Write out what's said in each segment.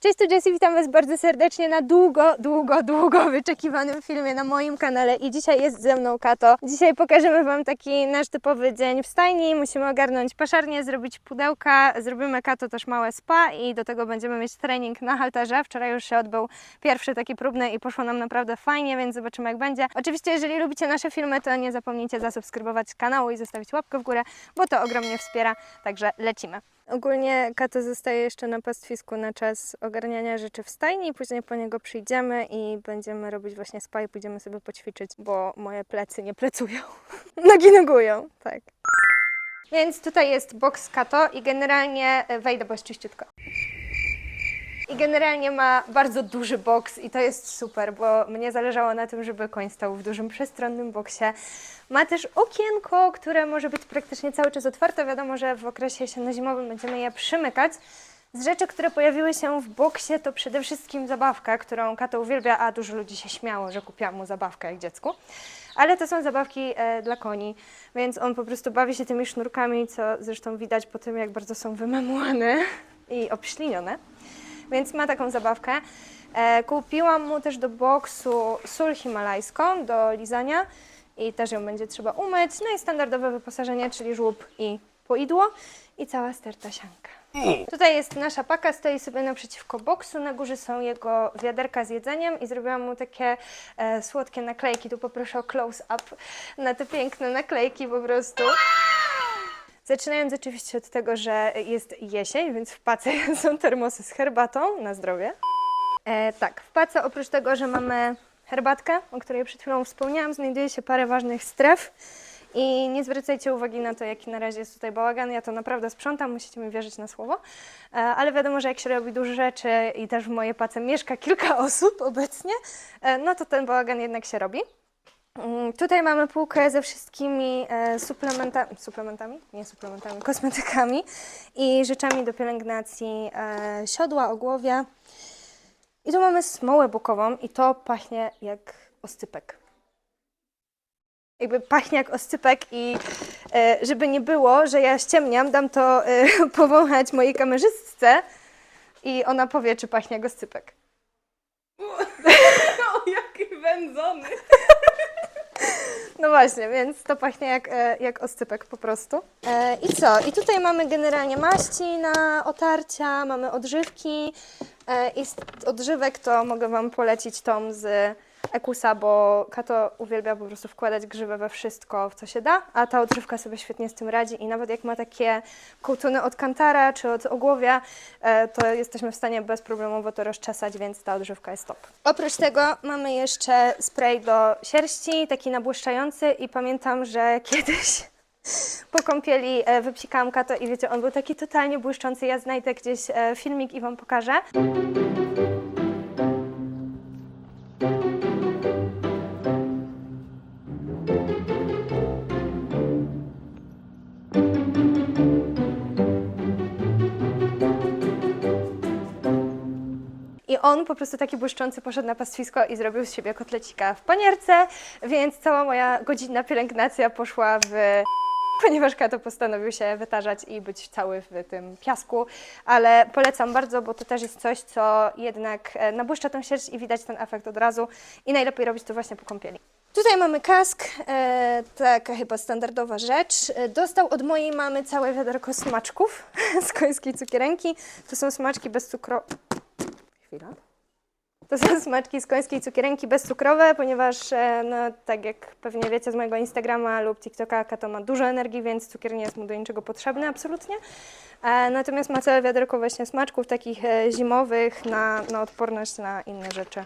Cześć, tu Jessie, witam Was bardzo serdecznie na długo, długo, długo wyczekiwanym filmie na moim kanale i dzisiaj jest ze mną Kato. Dzisiaj pokażemy Wam taki nasz typowy dzień w stajni. Musimy ogarnąć paszarnię, zrobić pudełka, zrobimy Kato też małe spa i do tego będziemy mieć trening na halterze. Wczoraj już się odbył pierwszy taki próbny i poszło nam naprawdę fajnie, więc zobaczymy jak będzie. Oczywiście, jeżeli lubicie nasze filmy, to nie zapomnijcie zasubskrybować kanału i zostawić łapkę w górę, bo to ogromnie wspiera, także lecimy. Ogólnie Kato zostaje jeszcze na pastwisku na czas ogarniania rzeczy w stajni, później po niego przyjdziemy i będziemy robić właśnie spa i pójdziemy sobie poćwiczyć, bo moje plecy nie plecują. Nogi nogują, tak. Więc tutaj jest box Kato i generalnie e, wejdę, bo jest czyściutko. I generalnie ma bardzo duży boks i to jest super, bo mnie zależało na tym, żeby koń stał w dużym, przestronnym boksie. Ma też okienko, które może być praktycznie cały czas otwarte. Wiadomo, że w okresie jesienno-zimowym będziemy je przymykać. Z rzeczy, które pojawiły się w boksie, to przede wszystkim zabawka, którą Kato uwielbia, a dużo ludzi się śmiało, że kupiłam mu zabawkę jak dziecku. Ale to są zabawki e, dla koni, więc on po prostu bawi się tymi sznurkami, co zresztą widać po tym, jak bardzo są wymemłane i obślinione więc ma taką zabawkę. E, kupiłam mu też do boksu sól himalajską do lizania i też ją będzie trzeba umyć. No i standardowe wyposażenie, czyli żłób i poidło i cała sterta sianka. Tutaj jest nasza paka, stoi sobie naprzeciwko boksu. Na górze są jego wiaderka z jedzeniem i zrobiłam mu takie e, słodkie naklejki. Tu poproszę o close-up na te piękne naklejki po prostu. Zaczynając oczywiście od tego, że jest jesień, więc w pace są termosy z herbatą na zdrowie. E, tak, w pace oprócz tego, że mamy herbatkę, o której przed chwilą wspomniałam, znajduje się parę ważnych stref. I nie zwracajcie uwagi na to, jaki na razie jest tutaj bałagan. Ja to naprawdę sprzątam, musicie mi wierzyć na słowo. E, ale wiadomo, że jak się robi dużo rzeczy i też w mojej pace mieszka kilka osób obecnie, e, no to ten bałagan jednak się robi. Mm, Tutaj mamy półkę ze wszystkimi e, suplementami, nie suplementami, kosmetykami i rzeczami do pielęgnacji e, siodła, ogłowia. I tu mamy smołę bukową i to pachnie jak oscypek. Jakby pachnie jak oscypek i e, żeby nie było, że ja ściemniam, dam to powąchać mojej kamerzystce i ona powie, czy pachnie jak oscypek. O, jaki wędzony! No właśnie, więc to pachnie jak, e, jak oscypek po prostu. E, I co? I tutaj mamy generalnie maści na otarcia, mamy odżywki. E, I z odżywek to mogę Wam polecić tą z Ekusa, bo Kato uwielbia po prostu wkładać grzyby we wszystko, w co się da, a ta odżywka sobie świetnie z tym radzi i nawet jak ma takie kołtuny od kantara czy od ogłowia, e, to jesteśmy w stanie bezproblemowo to rozczesać, więc ta odżywka jest top. Oprócz tego mamy jeszcze spray do sierści, taki nabłyszczający i pamiętam, że kiedyś po kąpieli e, wypsikałam Kato i wiecie, on był taki totalnie błyszczący. Ja znajdę gdzieś e, filmik i Wam pokażę. On po prostu taki błyszczący poszedł na pastwisko i zrobił z siebie kotlecika w panierce, więc cała moja godzinna pielęgnacja poszła w ponieważ Kato postanowił się wytarzać i być cały w tym piasku, ale polecam bardzo, bo to też jest coś, co jednak e, nabłyszcza tą sierść i widać ten efekt od razu i najlepiej robić to właśnie po kąpieli. Tutaj mamy kask, e, taka chyba standardowa rzecz. E, dostał od mojej mamy całe wiaderko smaczków z końskiej cukierenki. To są smaczki bez cukru... Chwila. To są smaczki z końskiej cukierenki bezcukrowe, ponieważ, e, no, tak jak pewnie wiecie z mojego Instagrama lub TikToka, Kato ma dużo energii, więc cukier nie jest mu do niczego potrzebny absolutnie. E, natomiast ma całe wiaderko właśnie smaczków takich e, zimowych na, na odporność na inne rzeczy,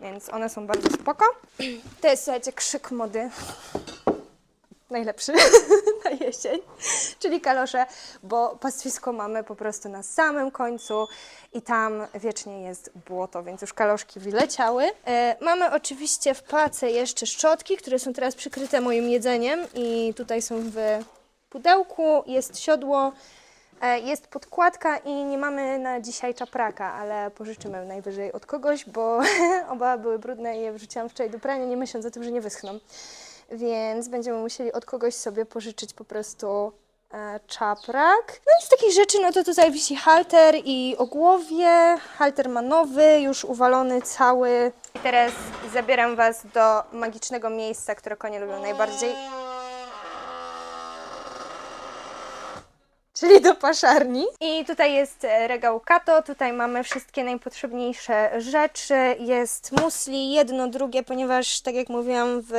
więc one są bardzo spoko. To jest, słuchajcie, krzyk mody. Najlepszy na jesień, czyli kalosze, bo pastwisko mamy po prostu na samym końcu i tam wiecznie jest błoto, więc już kaloszki wyleciały. E, mamy oczywiście w pace jeszcze szczotki, które są teraz przykryte moim jedzeniem i tutaj są w pudełku, jest siodło, e, jest podkładka i nie mamy na dzisiaj czapraka, ale pożyczymy najwyżej od kogoś, bo oba były brudne i je wrzuciłam wczoraj do prania, nie myśląc o tym, że nie wyschną więc będziemy musieli od kogoś sobie pożyczyć po prostu e, czaprak. No i z takich rzeczy, no to tutaj wisi halter i ogłowie. Halter ma nowy, już uwalony cały. I teraz zabieram Was do magicznego miejsca, które konie lubią najbardziej. Czyli do paszarni. I tutaj jest e, regał Kato, tutaj mamy wszystkie najpotrzebniejsze rzeczy. Jest musli, jedno, drugie, ponieważ tak jak mówiłam w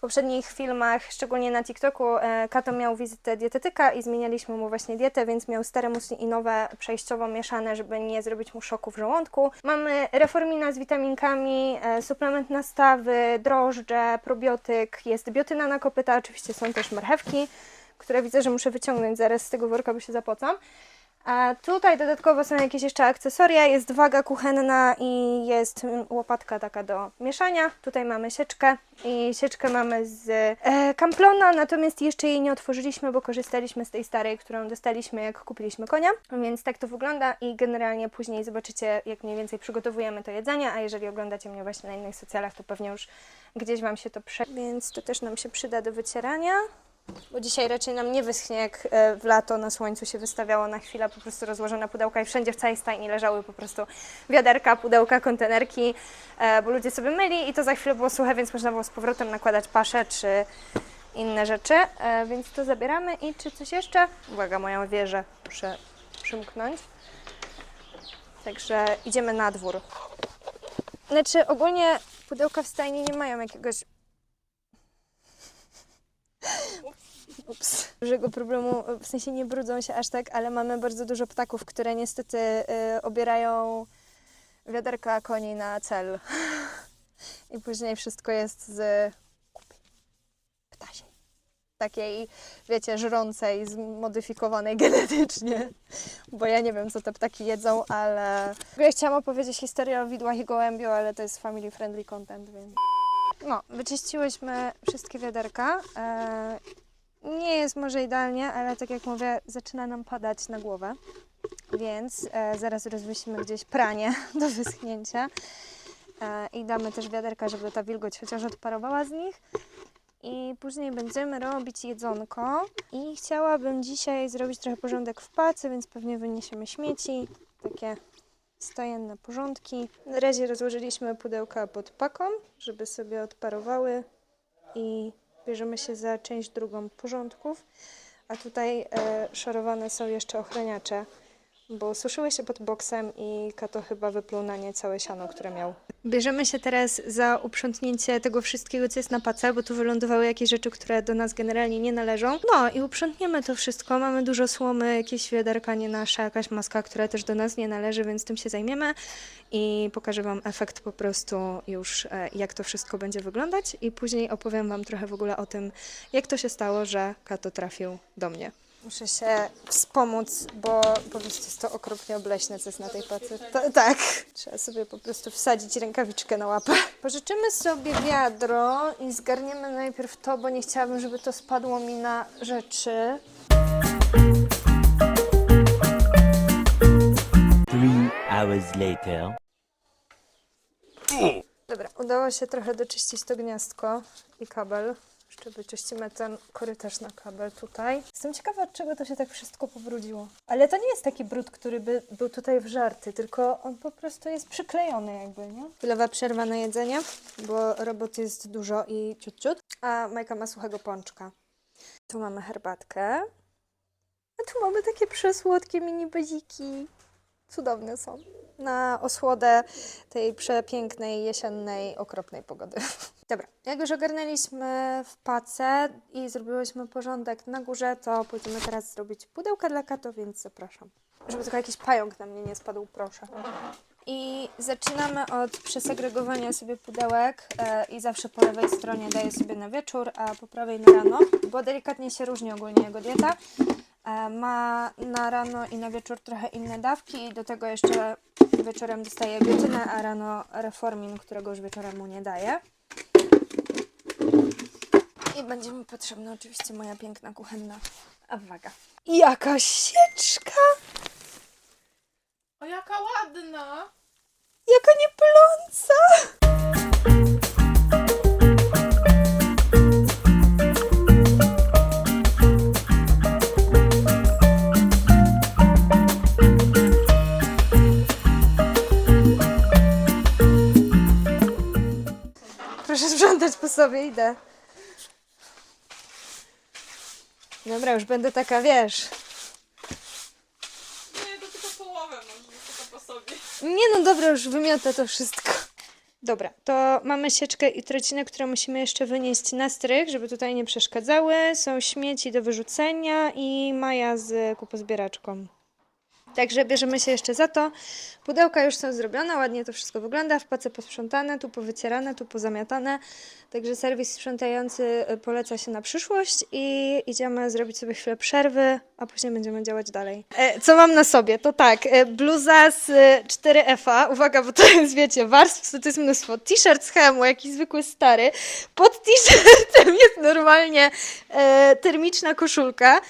poprzednich filmach, szczególnie na TikToku, e, Kato miał wizytę dietetyka i zmienialiśmy mu właśnie dietę, więc miał stare musli i nowe przejściowo mieszane, żeby nie zrobić mu szoku w żołądku. Mamy reformina z witaminkami, e, suplement na stawy, drożdże, probiotyk, jest biotyna na kopyta, oczywiście są też marchewki które widzę, że muszę wyciągnąć zaraz z tego worka, bo się zapocam. A tutaj dodatkowo są jakieś jeszcze akcesoria, jest waga kuchenna i jest łopatka taka do mieszania. Tutaj mamy sieczkę i sieczkę mamy z e, Camplona, natomiast jeszcze jej nie otworzyliśmy, bo korzystaliśmy z tej starej, którą dostaliśmy jak kupiliśmy konia. Więc tak to wygląda i generalnie później zobaczycie jak mniej więcej przygotowujemy to jedzenie, a jeżeli oglądacie mnie właśnie na innych socjalach, to pewnie już gdzieś Wam się to prze... Więc to też nam się przyda do wycierania. Bo dzisiaj raczej nam nie wyschnie, jak e, w lato na słońcu się wystawiało na chwilę po prostu rozłożone pudełka i wszędzie w całej stajni leżały po prostu wiaderka, pudełka, kontenerki, e, bo ludzie sobie myli i to za chwilę było suche, więc można było z powrotem nakładać paszę czy inne rzeczy, e, więc to zabieramy i czy coś jeszcze? Uwaga, moją wieżę muszę przymknąć. Także idziemy na dwór. Znaczy ogólnie pudełka w stajni nie mają jakiegoś Ups. Dużego problemu, w sensie nie brudzą się aż tak, ale mamy bardzo dużo ptaków, które niestety y, obierają wiaderka koni na cel. I później wszystko jest z ptasiej. Takiej, wiecie, żrącej, zmodyfikowanej genetycznie. Bo ja nie wiem, co te ptaki jedzą, ale... Chciałam opowiedzieć historię o widłach i gołębiu, ale to jest family friendly content, więc... No, wyczyściłyśmy wszystkie wiaderka. E, nie jest może idealnie, ale tak jak mówię, zaczyna nam padać na głowę, więc e, zaraz rozwiesimy gdzieś pranie do wyschnięcia e, i damy też wiaderka, żeby ta wilgoć chociaż odparowała z nich. I później będziemy robić jedzonko i chciałabym dzisiaj zrobić trochę porządek w pacy, więc pewnie wyniesiemy śmieci, takie stojenne porządki. Na razie rozłożyliśmy pudełka pod paką, żeby sobie odparowały i bierzemy się za część drugą porządków. A tutaj e, szorowane są jeszcze ochraniacze, bo suszyły się pod boksem i Kato chyba wypluł na nie całe siano, które miał. Bierzemy się teraz za uprzątnięcie tego wszystkiego, co jest na pace, bo tu wylądowały jakieś rzeczy, które do nas generalnie nie należą. No i uprzątniemy to wszystko. Mamy dużo słomy, jakieś wiaderka nie nasze, jakaś maska, która też do nas nie należy, więc tym się zajmiemy i pokażę Wam efekt po prostu już, e, jak to wszystko będzie wyglądać i później opowiem Wam trochę w ogóle o tym, jak to się stało, że Kato trafił do mnie. Muszę się wspomóc, bo po prostu jest to okropnie obleśne, co jest na tej pacy. Ta- tak. Trzeba sobie po prostu wsadzić rękawiczkę na łapę. Pożyczymy sobie wiadro i zgarniemy najpierw to, bo nie chciałabym, żeby to spadło mi na rzeczy. Three hours later. Dobra, udało się trochę doczyścić to gniazdko i kabel. Jeszcze wyczyścimy ten korytarz na kabel tutaj. Jestem ciekawa, od czego to się tak wszystko pobrudziło. Ale to nie jest taki brud, który by był tutaj wżarty, tylko on po prostu jest przyklejony jakby, nie? Chwilowa przerwa na jedzenie, bo roboty jest dużo i ciut ciut. A Majka ma suchego pączka. Tu mamy herbatkę. A tu mamy takie przesłodkie mini baziki. Cudowne są. Na osłodę tej przepięknej, jesiennej, okropnej pogody. Dobra, jak już ogarnęliśmy w pace i zrobiłyśmy porządek na górze, to pójdziemy teraz zrobić pudełka dla kato, więc zapraszam. Żeby tylko jakiś pająk na mnie nie spadł, proszę. I zaczynamy od przesegregowania sobie pudełek e, i zawsze po lewej stronie daję sobie na wieczór, a po prawej na rano, bo delikatnie się różni ogólnie jego dieta. E, ma na rano i na wieczór trochę inne dawki i do tego jeszcze wieczorem dostaje biotynę, a rano reformin, którego już wieczorem mu nie daje. I będzie mi potrzebna oczywiście moja piękna kuchenna awaga. Jaka sieczka! O, jaka ładna! Jaka niepląca! Proszę sprzątać po sobie, idę. Dobra, już będę taka, wiesz. Nie, to tylko połowę może, tylko po sobie. Nie no dobra, już wymiotę to wszystko. Dobra, to mamy sieczkę i trocinę, które musimy jeszcze wynieść na strych, żeby tutaj nie przeszkadzały. Są śmieci do wyrzucenia i Maja z kupozbieraczką. Także bierzemy się jeszcze za to. Pudełka już są zrobione, ładnie to wszystko wygląda. Wpace posprzątane, tu powycierane, tu pozamiatane. Także serwis sprzątający y, poleca się na przyszłość i idziemy zrobić sobie chwilę przerwy, a później będziemy działać dalej. E, co mam na sobie? To tak, e, bluza z e, 4FA. Uwaga, bo to jest, wiecie, warstw, to jest mnóstwo. T-shirt z Hemu, jakiś zwykły stary. Pod t-shirtem jest normalnie e, termiczna koszulka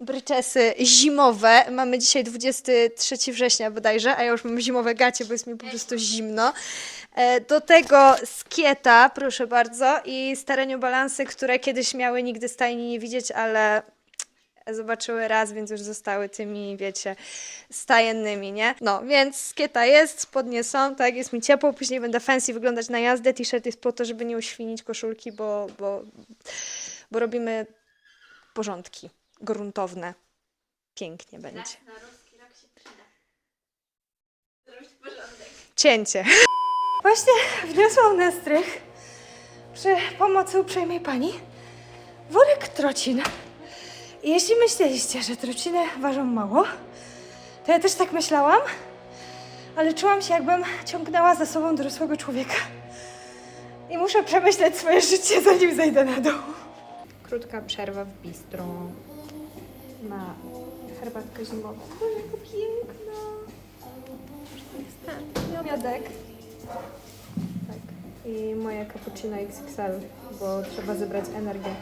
bryczesy zimowe. Mamy dzisiaj 23 września bodajże, a ja już mam zimowe gacie, bo jest mi po prostu zimno. E, Do tego skieta, proszę bardzo, i stare New Balance, które kiedyś miały nigdy stajni nie widzieć, ale zobaczyły raz, więc już zostały tymi, wiecie, stajennymi, nie? No, więc skieta jest, spodnie są, tak, jest mi ciepło, później będę fancy wyglądać na jazdę, t-shirt jest po to, żeby nie uświnić koszulki, bo, bo, bo robimy porządki gruntowne. Pięknie będzie. Cięcie. Właśnie wniosłam na strych przy pomocy uprzejmej pani worek trocin. I jeśli myśleliście, że trociny ważą mało, to ja też tak myślałam, ale czułam się, jakbym ciągnęła za sobą dorosłego człowieka. I muszę przemyśleć swoje życie, zanim zejdę na dół. Krótka przerwa w bistro na herbatkę zimową. O, jaka piękna! Miodek. Tak. I moje cappuccino XXL, bo trzeba zebrać energię.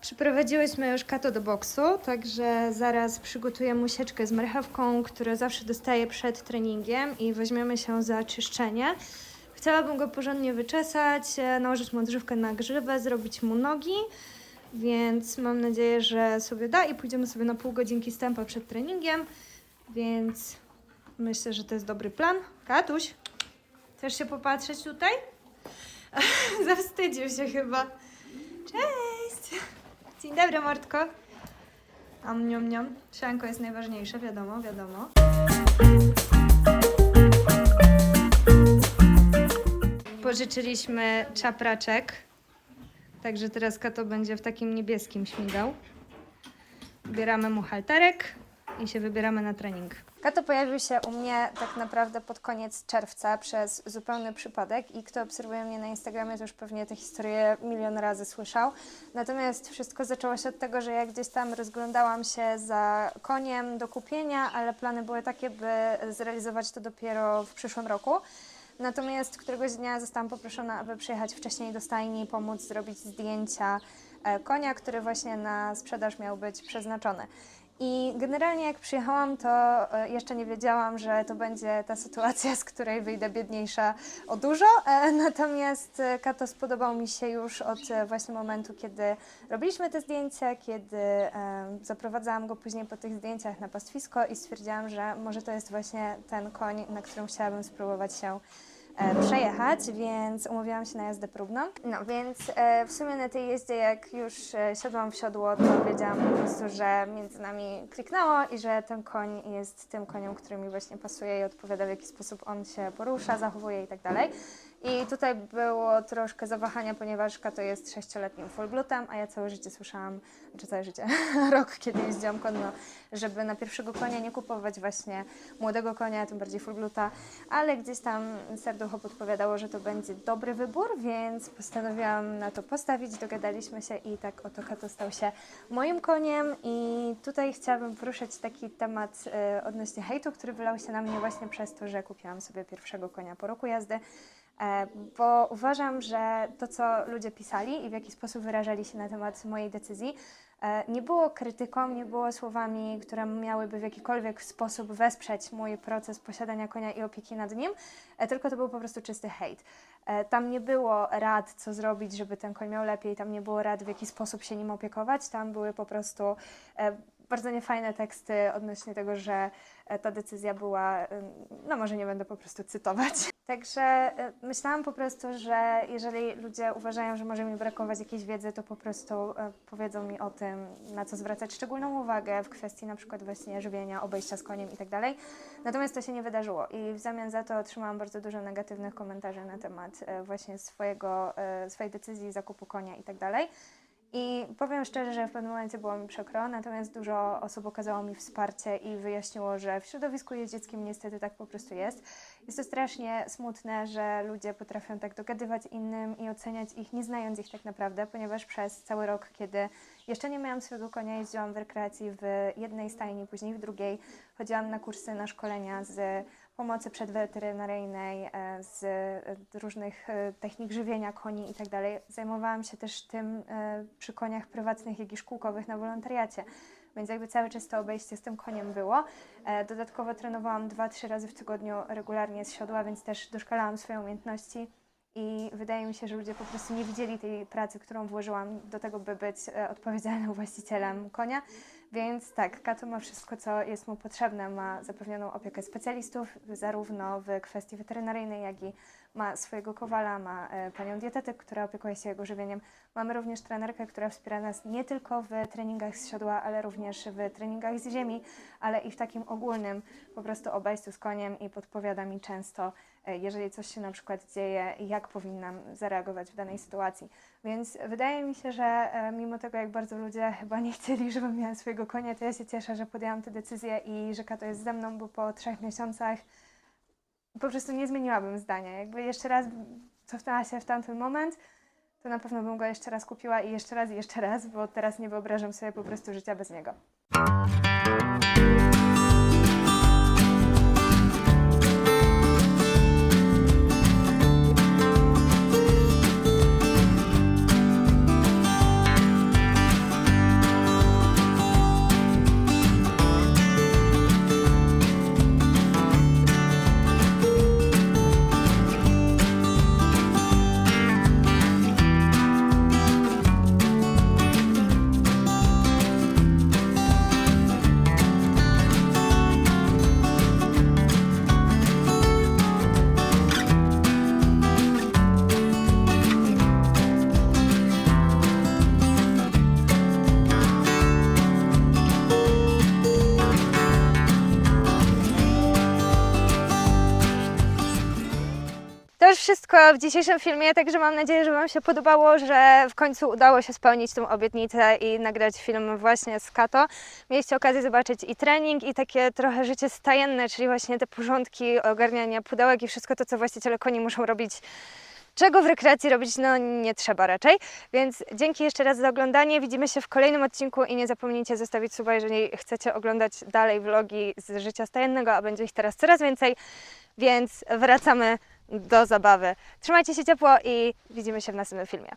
Przyprowadziłyśmy już Kato do boksu, także zaraz przygotuję mu sieczkę z marchewką, którą zawsze dostaję przed treningiem i weźmiemy się za czyszczenie. Chciałabym go porządnie wyczesać, nałożyć mu odżywkę na grzywę, zrobić mu nogi, więc mam nadzieję, że sobie da i pójdziemy sobie na pół godzinki stępa przed treningiem, więc myślę, że to jest dobry plan. Katuś, chcesz się popatrzeć tutaj? Zawstydził się chyba. Cześć! Dzień dobry, Mordko. Am, niom, niom. Sianko jest najważniejsze, wiadomo, wiadomo. Pożyczyliśmy czapraczek, także teraz Kato będzie w takim niebieskim śmigał. Bieramy mu halterek i się wybieramy na trening. Kato pojawił się u mnie tak naprawdę pod koniec czerwca przez zupełny przypadek i kto obserwuje mnie na Instagramie, to już pewnie tę historię milion razy słyszał. Natomiast wszystko zaczęło się od tego, że ja gdzieś tam rozglądałam się za koniem do kupienia, ale plany były takie, by zrealizować to dopiero w przyszłym roku. Natomiast któregoś dnia zostałam poproszona, aby przyjechać wcześniej do stajni i pomóc zrobić zdjęcia e, konia, który właśnie na sprzedaż miał być przeznaczony. I generalnie jak przyjechałam, to e, jeszcze nie wiedziałam, że to będzie ta sytuacja, z której wyjdę biedniejsza o dużo. E, Natomiast e, Kato spodobał mi się już od właśnie momentu, kiedy robiliśmy te zdjęcia, kiedy zaprowadzałam go później po tych zdjęciach na pastwisko i stwierdziłam, że może to jest właśnie ten koń, na którym chciałabym spróbować się przejechać, więc umówiłam się na jazdę próbną. No więc e, w sumie na tej jeździe, jak już e, siadłam w siodło, to wiedziałam po prostu, że między nami kliknęło i że ten koń jest tym koniem, który mi właśnie pasuje i odpowiada, w jaki sposób on się porusza, zachowuje i tak dalej. I tutaj było troszkę zawahania, ponieważ Kato jest sześcioletnim fullblutem, a ja całe życie słyszałam, czy całe życie, rok, kiedy jeździłam konno, żeby na pierwszego konia nie kupować właśnie młodego konia, tym bardziej fullbluta, ale gdzieś tam serducho podpowiadało, że to będzie dobry wybór, więc postanowiłam na to postawić, dogadaliśmy się i tak oto Kato stał się moim koniem. I tutaj chciałabym poruszyć taki temat e, odnośnie hejtu, który wylał się na mnie właśnie przez to, że kupiłam sobie pierwszego konia po roku jazdy. E, bo uważam, że to, co ludzie pisali i w jaki sposób wyrażali się na temat mojej decyzji, e, nie było krytyką, nie było słowami, które miałyby w jakikolwiek sposób wesprzeć mój proces posiadania konia i opieki nad nim, e, tylko to był po prostu czysty hejt. Tam nie było rad, co zrobić, żeby ten koń miał lepiej, tam nie było rad, w jaki sposób się nim opiekować, tam były po prostu bardzo niefajne teksty odnośnie tego, że e, ta decyzja była, no może nie będę po prostu cytować. Także e, myślałam po prostu, że jeżeli ludzie uważają, że może mi brakować jakiejś wiedzy, to po prostu e, powiedzą mi o tym, na co zwracać szczególną uwagę w kwestii na przykład właśnie żywienia, obejścia z koniem i tak. Natomiast to się nie wydarzyło i w zamian za to otrzymałam bardzo dużo negatywnych komentarzy na temat właśnie swojego, swojej decyzji zakupu konia i tak. I powiem szczerze, że w pewnym momencie było mi przykro, natomiast dużo osób okazało mi wsparcie i wyjaśniło, że w środowisku jeździeckim niestety tak po prostu jest. Jest to strasznie smutne, że ludzie potrafią tak dogadywać innym i oceniać ich, nie znając ich tak naprawdę, ponieważ przez cały rok, kiedy jeszcze nie miałam swojego konia, jeździłam w rekreacji w jednej stajni, później w drugiej, chodziłam na kursy, na szkolenia z pomocy przedweterynaryjnej, e, z e, różnych e, technik żywienia koni i tak. Zajmowałam się też tym przy koniach prywatnych, jak i szkółkowych na wolontariacie. Więc jakby cały czas to obejście z tym koniem było. Dodatkowo trenowałam 2-3 razy w tygodniu regularnie z siodła, więc też doszkalałam swoje umiejętności. I wydaje mi się, że ludzie po prostu nie widzieli tej pracy, którą włożyłam do tego, by być odpowiedzialnym właścicielem konia. Więc tak, Kato ma wszystko, co jest mu potrzebne. Ma zapewnioną opiekę specjalistów, zarówno w kwestii weterynaryjnej, jak i ma swojego kowala, ma e, panią dietetyk, która opiekuje się jego żywieniem. Mamy również trenerkę, która wspiera nas nie tylko w treningach z siodła, ale również w treningach z ziemi, ale i w takim ogólnym po prostu obejściu z koniem i podpowiada mi często, e, jeżeli coś się na przykład dzieje, jak powinnam zareagować w danej sytuacji. Więc wydaje mi się, że e, mimo tego, jak bardzo ludzie chyba nie chcieli, żebym miała swojego konia, to ja się cieszę, że podjęłam tę decyzję i że Kato jest ze mną, bo po trzech miesiącach po prostu nie zmieniłabym zdania. Jakby jeszcze raz cofnęła się w tamten moment, to na pewno bym go jeszcze raz kupiła i jeszcze raz i jeszcze raz, bo teraz nie wyobrażam sobie po prostu życia bez niego. To już wszystko w dzisiejszym filmie, także mam nadzieję, że Wam się podobało, że w końcu udało się spełnić tą obietnicę i nagrać film właśnie z Kato. Mieliście okazję zobaczyć i trening, i takie trochę życie stajenne, czyli właśnie te porządki, ogarniania pudełek i wszystko to, co właściciele koni muszą robić czego w rekreacji robić no nie trzeba raczej. Więc dzięki jeszcze raz za oglądanie. Widzimy się w kolejnym odcinku i nie zapomnijcie zostawić suba, jeżeli chcecie oglądać dalej vlogi z życia stajennego, a będzie ich teraz coraz więcej. Więc wracamy do zabawy. Trzymajcie się ciepło i widzimy się w następnym filmie.